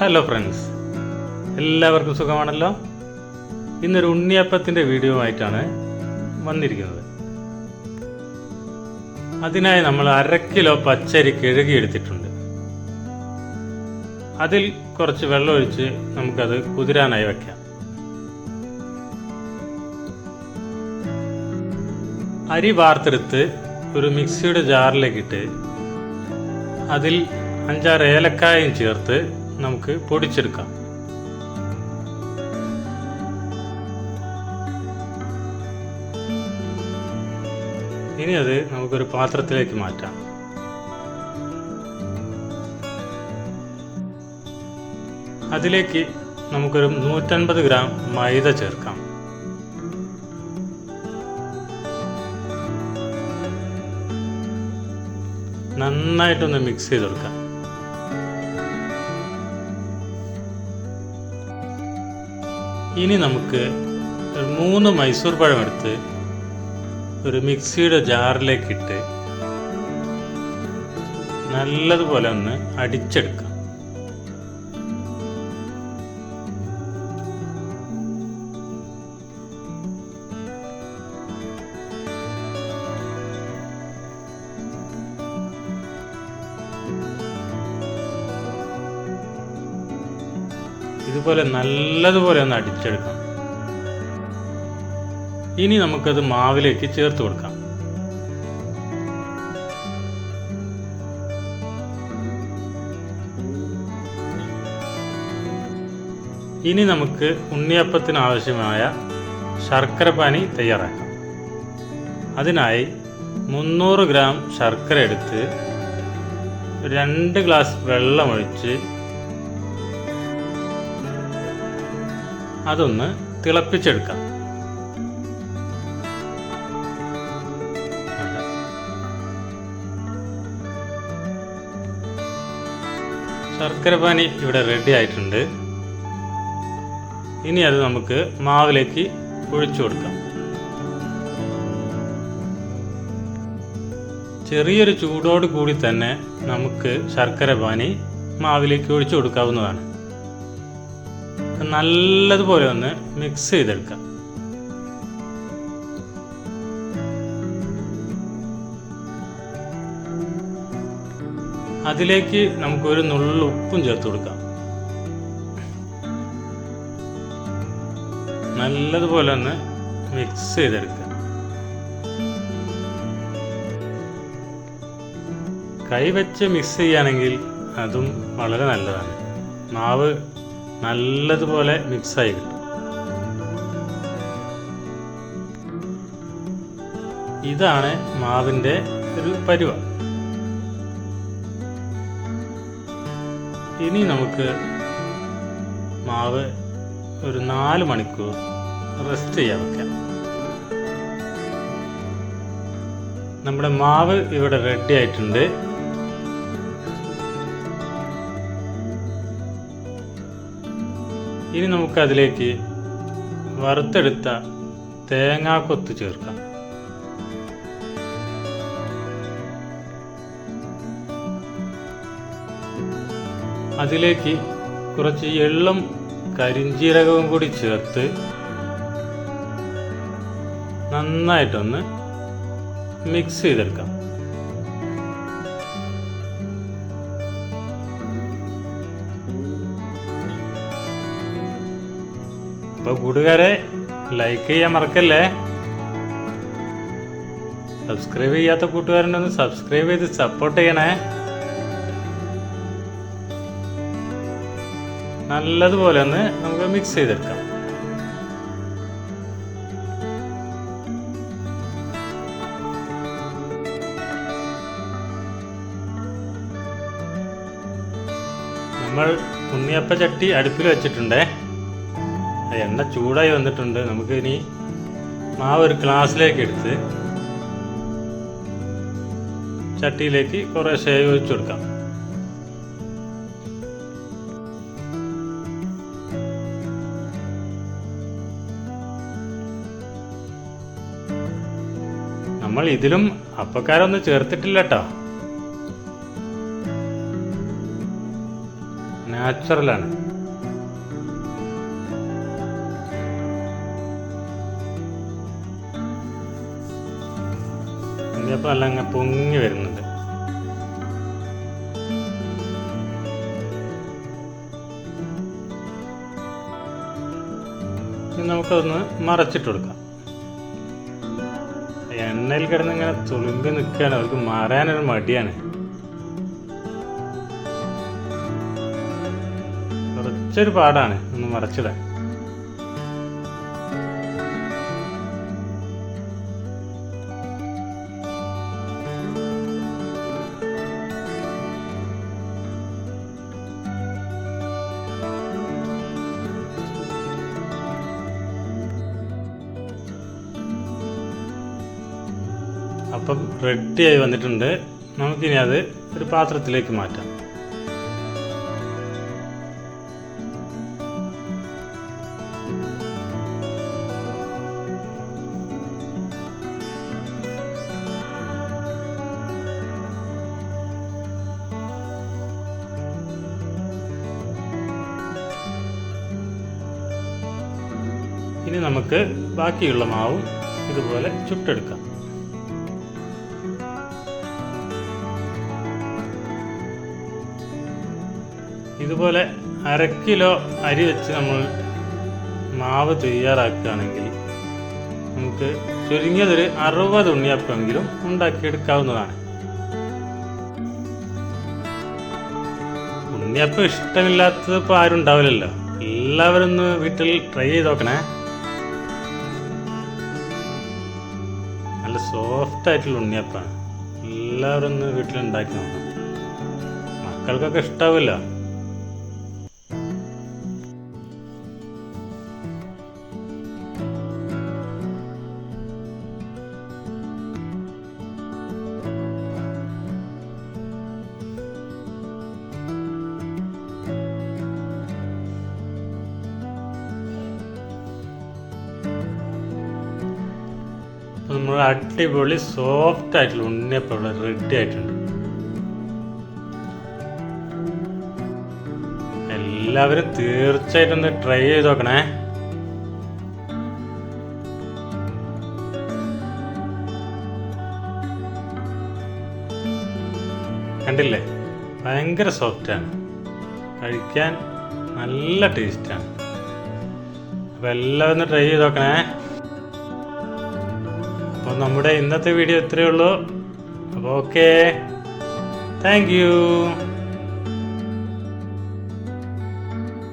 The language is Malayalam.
ഹലോ ഫ്രണ്ട്സ് എല്ലാവർക്കും സുഖമാണല്ലോ? ഇന്നൊരു ഉണ്ണിയപ്പത്തിന്റെ വീഡിയോ ആയിട്ടാണ് വന്നിരിക്കുന്നത്. അതിനായി നമ്മൾ അര കിലോ പച്ചരി കഴുകിയെടുത്തിട്ടുണ്ട്. അതിൽ കുറച്ച് വെള്ളമൊഴിച്ച് നമുക്കത് കുതിരാനായി വയ്ക്കാം അരി വാർത്തെടുത്ത് ഒരു മിക്സിയുടെ ജാറിലേക്കിട്ട് അതിൽ അഞ്ചാറ് ഏലക്കായും ചേർത്ത് നമുക്ക് പൊടിച്ചെടുക്കാം. ഇനി അത് നമുക്കൊരു പാത്രത്തിലേക്ക് മാറ്റാം. അതിലേക്ക് നമുക്കൊരു നൂറ്റൻപത് ഗ്രാം മൈദ ചേർക്കാം. നന്നായിട്ടൊന്ന് മിക്സ് ചെയ്ത് ഇനി നമുക്ക് മൂന്ന് മൈസൂർ പഴം എടുത്ത് ഒരു മിക്സിയുടെ ജാറിലേക്കിട്ട് നല്ലതുപോലെ ഒന്ന് അടിച്ചെടുക്കാം. ഇതുപോലെ നല്ലതുപോലെ ഒന്ന് അടിച്ചെടുക്കാം. ഇനി നമുക്കത് മാവിലേക്ക് ചേർത്ത് കൊടുക്കാം. ഇനി നമുക്ക് ഉണ്ണിയപ്പത്തിന് ആവശ്യമായ ശർക്കര പാനി തയ്യാറാക്കാം. അതിനായി മുന്നൂറ് ഗ്രാം ശർക്കര എടുത്ത് രണ്ട് ഗ്ലാസ് വെള്ളമൊഴിച്ച് അതൊന്ന് തിളപ്പിച്ചെടുക്കാം. ശർക്കര പാനി ഇവിടെ റെഡി ആയിട്ടുണ്ട്. ഇനി അത് നമുക്ക് മാവിലേക്ക് ഒഴിച്ചു കൊടുക്കാം. ചെറിയൊരു ചൂടോട് കൂടി തന്നെ നമുക്ക് ശർക്കര പാനി മാവിലേക്ക് ഒഴിച്ചു കൊടുക്കാവുന്നതാണ്. നല്ലതുപോലെ ഒന്ന് മിക്സ് ചെയ്തെടുക്കാം. അതിലേക്ക് നമുക്കൊരു നുള്ളു ഉപ്പും ചേർത്ത് കൊടുക്കാം. നല്ലതുപോലെ ഒന്ന് മിക്സ് ചെയ്തെടുക്കുക കൈ വെച്ച് മിക്സ് ചെയ്യുകയാണെങ്കിൽ അതും വളരെ നല്ലതാണ്. മാവ് നല്ലതുപോലെ മിക്സായി കിട്ടും. ഇതാണ് മാവിന്റെ ഒരു പരുവ. ഇനി നമുക്ക് മാവ് ഒരു നാല് മണിക്കൂർ റെസ്റ്റ് ചെയ്യാൻ വെക്കാം. നമ്മുടെ മാവ് ഇവിടെ റെഡി ആയിട്ടുണ്ട്. ഇനി നമുക്കതിലേക്ക് വറുത്തെടുത്ത തേങ്ങാക്കൊത്ത് ചേർക്കാം. അതിലേക്ക് കുറച്ച് എള്ളും കരിഞ്ജീരകവും കൂടി ചേർത്ത് നന്നായിട്ടൊന്ന് മിക്സ് ചെയ്തെടുക്കാം. അപ്പോൾ കൂട്ടുകാരെ ലൈക്ക് ചെയ്യാൻ മറക്കല്ലേ? സബ്സ്ക്രൈബ് ചെയ്യാത്ത കൂട്ടുകാരനൊന്ന് സബ്സ്ക്രൈബ് ചെയ്ത് സപ്പോർട്ട് ചെയ്യണേ. നല്ലതുപോലെ ഒന്ന് നമുക്ക് മിക്സ് ചെയ്തെടുക്കാം. നമ്മൾ ഉണ്ണിയപ്പ ചട്ടി അടുപ്പിൽ വെച്ചിട്ടുണ്ടേ. എണ്ണ ചൂടായി വന്നിട്ടുണ്ട്. നമുക്ക് ഇനി മാവ് ഒരു ഗ്ലാസ്സിലേക്ക് എടുത്ത് ചട്ടിയിലേക്ക് കുറേ ഷേവ് ഒഴിച്ചു കൊടുക്കാം. നമ്മൾ ഇതിലും അപ്പക്കാരൊന്നും ചേർത്തിട്ടില്ല കേട്ടോ നാച്ചുറലാണ്. ഉണ്ണിയപ്പം അല്ല അങ്ങ് പൊങ്ങി വരുന്നുണ്ട്. നമുക്കതൊന്ന് മറച്ചിട്ട് കൊടുക്കാം. എണ്ണയിൽ കിടന്ന് ഇങ്ങനെ തുളുമ്പി നിൽക്കുകയാണ്. അവർക്ക് മറയാനൊരു മടിയാണ്. കുറച്ചൊരു പാടാണ്. ഒന്ന് മറച്ചിടാൻ. അപ്പം റെഡിയായി വന്നിട്ടുണ്ട്. നമുക്കിനി അത് ഒരു പാത്രത്തിലേക്ക് മാറ്റാം. ഇനി നമുക്ക് ബാക്കിയുള്ള മാവും ഇതുപോലെ ചുട്ടെടുക്കാം. ഇതുപോലെ അര കിലോ അരി വെച്ച് നമ്മൾ മാവ് തയ്യാറാക്കുകയാണെങ്കിൽ നമുക്ക് ചുരുങ്ങിയതൊരു അറുപത് ഉണ്ണിയപ്പമെങ്കിലും ഉണ്ടാക്കിയെടുക്കാവുന്നതാണ്. ഉണ്ണിയപ്പം ഇഷ്ടമില്ലാത്തത് ഇപ്പോൾ ആരും ഉണ്ടാവില്ലല്ലോ. എല്ലാവരും ഒന്ന് വീട്ടിൽ ട്രൈ ചെയ്ത് നോക്കണേ. നല്ല സോഫ്റ്റ് ആയിട്ടുള്ള ഉണ്ണിയപ്പാണ് എല്ലാവരും ഒന്ന് വീട്ടിൽ ഉണ്ടാക്കി നോക്കണം. മക്കൾക്കൊക്കെ ഇഷ്ടാവില്ല. നമ്മൾ അടിപൊളി സോഫ്റ്റ് ആയിട്ടുള്ള ഉണ്ണിയപ്പം റെഡി ആയിട്ടുണ്ട്. എല്ലാവരും തീർച്ചയായിട്ടും ഒന്ന് ട്രൈ ചെയ്ത് നോക്കണേ. കണ്ടില്ലേ? ഭയങ്കര സോഫ്റ്റാണ് കഴിക്കാൻ നല്ല ടേസ്റ്റാണ് അപ്പോൾ എല്ലാവരും ട്രൈ ചെയ്ത് നോക്കണേ. അപ്പോൾ നമ്മുടെ ഇന്നത്തെ വീഡിയോ ഇത്രയേ ഉള്ളൂ. അപ്പോൾ ഓക്കേ താങ്ക് യു